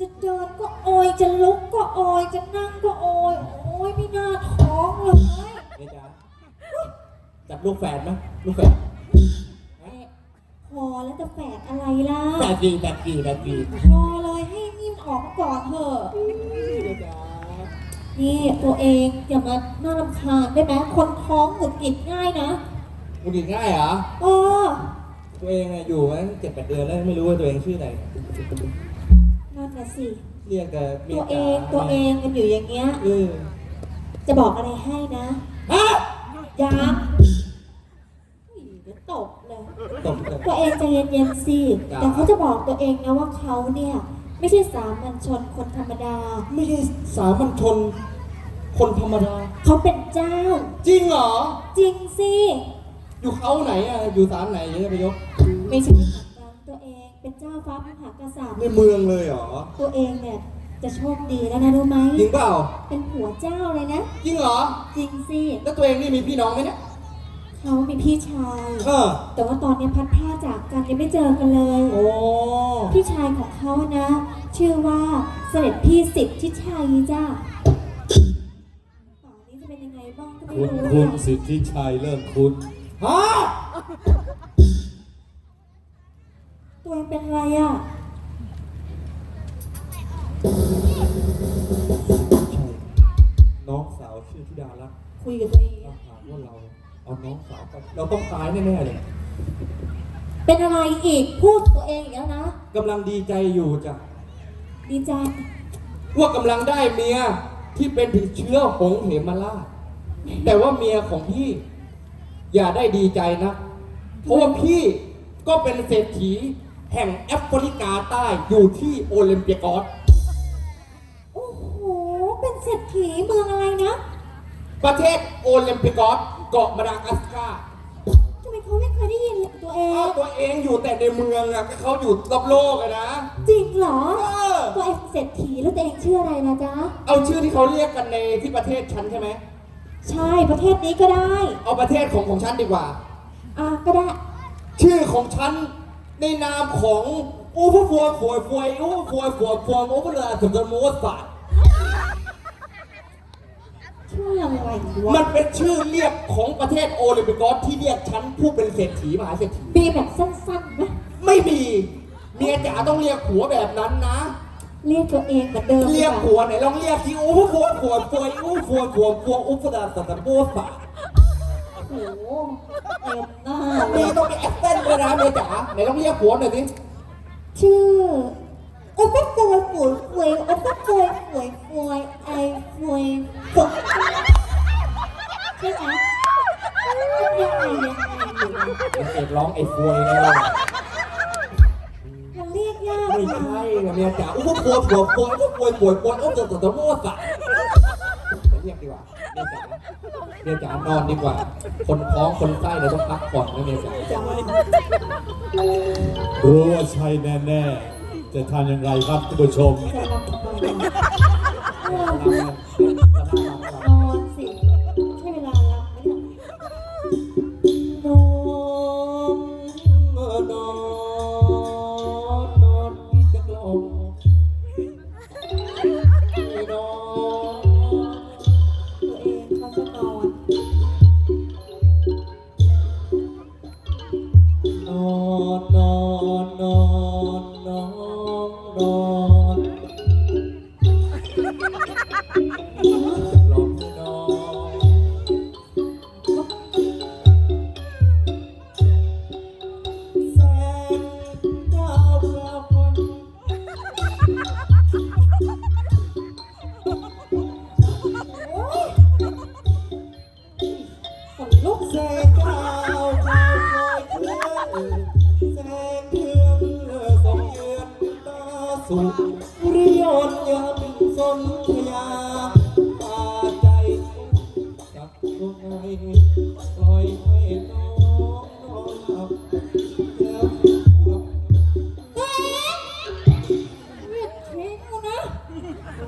จะเดินก็ออยจะลุกก็ออยจะนั่งก็ออยโอ้ยไม่น่าท้องเลยเจ้าจับลูกแฝดไหมลูกแฝดพอแล้วจะแฝดอะไรล่ะแฝดกี่แฝดกี่แฝดกี่พอเลยให้นิ่มออกก่อนเถอะนี่ตัวเองอย่ามาน่ารำคาญได้ไหมคนท้องหงุดหงิดง่ายนะหงุดหงิดง่ายเหรอเออตัวเองอยู่มาเจ็ดแปดเดือนแล้วไม่รู้ว่าตัวเองชื่ออะไร นั่นน่ะสิ เรียกแต่มีตัวเองตัวเองกันอยู่อย่างเงี้ย เออจะบอกอะไรให้นะฮะยังอุ๊ยเดี๋ยวตบเลย ตบเลยตัวเองใจเย็นๆสิ จ้ะ แต่เขาจะบอกตัวเองนะว่าเขาเนี่ย ไม่ใช่สามัญชนคนธรรมดา ไม่ใช่สามัญชน คนธรรมดา เขาเป็นเจ้า จริงเหรอ จริงสิ อยู่เขาไหนอะอยู่ศาลไหนเนี่ยพยก ไม่ใช่ เหมือนกันตัวเองเป็นเจ้าฟ้ามหากษัตริย์ ในเมืองเลยเหรอ ตัวเองเนี่ยจะโชคดีแล้วนะรู้ไหม จริงเปล่า เป็นผัวเจ้าเลยนะ จริงเหรอ จริงสิ แล้วตัวเองนี่มีพี่น้องไหมเนี่ยเขามีพี่ชาย เออแต่ว่าตอนนี้พัดผ้าจากกันยังไม่เจอกันเลย โอ้ พี่ชายของเขานะ ชื่อว่าเสด็จพี่สิทธิชัยจ้าป่านนี้จะเป็นยังไงบ้างก็ไม่คุณรู้คุณอะสิทธิชัยเริ่มคุณฮะ ตัวเองเป็นอะไรอะน้องสาวชื่อธิดารักษ์คุยกับตัวเอง ถ้าหากว่าเราเอาน้องสาวไปเราต้องตายแน่ๆเลยเป็นอะไรอีก พูดตัวเองอีกแล้วนะ กำลังดีใจอยู่จ้ะ ดีใจ ว่ากำลังได้เมียที่เป็นถึงเชื้อหงส์เหมราชแต่ว่าเมียของพี่ อย่าได้ดีใจนะ เพราะว่าพี่ก็เป็นเศรษฐี แห่งแอฟริกาใต้อยู่ที่โอลิมเปียกอสโอ้โห เป็นเศรษฐีเมืองอะไรนะ ประเทศโอลิมเปียกอสเกาะมาดากัสการ์ทำไมเขาไม่เคยได้ยินเลยตัวเอเอางตัวเองอยู่แต่ในเมืองอะก็เขาอยู่รอบโลกอะนะ จริงเหรอ เออ ตัวเองเศรษฐีแล้วตัวเองชื่ออะไรนะจ๊ะ เอาชื่อที่เขาเรียกกันในที่ประเทศฉันใช่ไหม ใช่ประเทศนี้ก็ได้ เอาประเทศของของฉันดีกว่า อะก็ได้ ชื่อของฉัน ในนามของอูฟฟัวฟวยฟวยอูฟฟัวฟวยฟวยโอเปร่าสุดโมสาชื่ออะไรวะมันเป็นชื่อเรียกของประเทศโอลิมปิกอสที่เรียกฉันผู้เป็นเศรษฐีมหาเศรษฐี มีแบบสั้นๆไหมไม่มีเมียจ๋าต้องเรียกผัวแบบนั้นนะ เรียกตัวเองเหมือนเดิมเรียกผัวไหนลองเรียกที่อูฟฟัวฟวยฟวยอูฟฟัวฟวยฟวยอูฟราสุดโมสาโอ้ โหเต็มหน้าเลเมียต้องมีแอคเซนต์ด้วยนะเมียจ๋าไหนลองเรียกผัวหน่อยสิชื่อโอ้ก็ตัวฝวยฝวยโอ้ก็ตัวฝวยฝวยไอฝวยฝวยใช่ไหมยังไงยังไงอยู่นะเอกร้องไอ้ฟวยไงล่ะมันเรียกยากไม่นะใช่เมียจ๋าอู้ฟวยฟวยฟวยอู้ฟวยฟวยฟวยอู้สุดโมสาเรียกดีกว่าเมียจ๋า เมียจ๋านอนดีกว่า คนท้องคนไส้เราต้องพักผ่อนนะเมียจ๋าจะมารู้ว่าใช่แน่ๆ จะทำอย่างไรครับท่านผู้ชม แสงดาวคอยคอยเคลื่อนแสงเทืองส่องเยือนตาสุขริยนยังสนธยาตาใจจับตัวไงปล่อยให้น้องนอนหลับแล้วหลับเรียกทิ้งกูนะ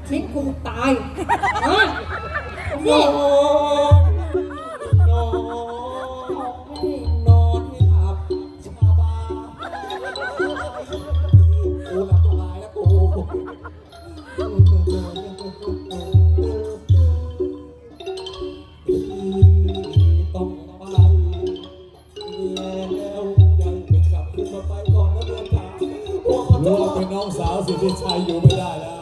ทิ้งกูตายฮะนนี่อ สาวสิทธิชัยอยู่ไม่ได้แล้ว